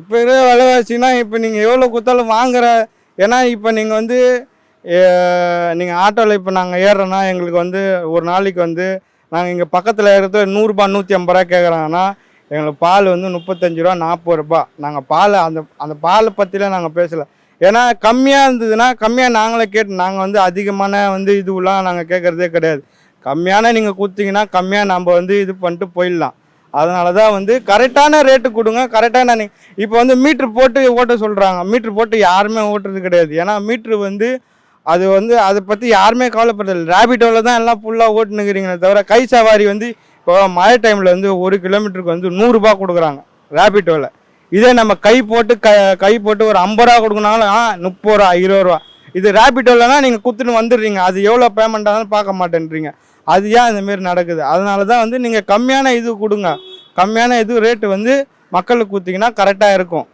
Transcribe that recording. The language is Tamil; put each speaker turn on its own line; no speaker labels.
இப்போ இருக்கிற விலைவாசினா இப்போ நீங்கள் எவ்வளோ கொடுத்தாலும் வாங்குற ஏன்னா இப்போ நீங்கள் வந்து நீங்கள் ஆட்டோவில் இப்போ நாங்கள் ஏறுறோன்னா எங்களுக்கு வந்து ஒரு நாளைக்கு வந்து நாங்கள் இங்கே பக்கத்தில் இருக்கிறத நூறுரூபா நூற்றி ஐம்பது ரூபா கேட்குறாங்கன்னா எங்களுக்கு பால் வந்து முப்பத்தஞ்சு ரூபா நாற்பது ரூபா நாங்கள் பால் அந்த அந்த பாலை பற்றிலாம் நாங்கள் பேசலை. ஏன்னா கம்மியாக இருந்ததுன்னா கம்மியாக நாங்களே கேட்டு நாங்கள் வந்து அதிகமான வந்து இதுவெலாம் நாங்கள் கேட்குறதே கிடையாது. கம்மியான நீங்கள் கொடுத்தீங்கன்னா கம்மியாக நம்ம வந்து இது பண்ணிட்டு போயிடலாம். அதனால தான் வந்து கரெக்டான ரேட்டு கொடுங்க. கரெக்டான இப்போ வந்து மீட்ரு போட்டு ஓட்ட சொல்கிறாங்க மீட்ரு போட்டு யாருமே ஓட்டுறது கிடையாது. ஏன்னா மீட்ரு வந்து அது வந்து அதை பற்றி யாருமே கவலைப்படுறது ரேபிட்டோவில் தான் எல்லாம் ஃபுல்லாக ஓட்டுனுக்கிறீங்களே தவிர கை சவாரி வந்து இப்போ மழை டைமில் வந்து ஒரு கிலோமீட்டருக்கு வந்து நூறுரூபா கொடுக்குறாங்க ரேபிட்டோவில் இதே நம்ம கை போட்டு க கை போட்டு ஒரு ஐம்பது ரூபா கொடுக்குனாலும் ஆ முப்பது ரூபா இருபது ரூபா இது ரேபிட்டோலனா நீங்கள் குத்துன்னு வந்துடுறீங்க. அது எவ்வளோ பேமெண்ட் ஆனாலும் பார்க்க மாட்டேன்றீங்க. அது ஏன் இந்தமாரி நடக்குது. அதனால தான் வந்து நீங்கள் கம்மியான இது கொடுங்க. கம்மியான இது ரேட்டு வந்து மக்களுக்கு கொடுத்தீங்கன்னா கரெக்டாக இருக்கும்.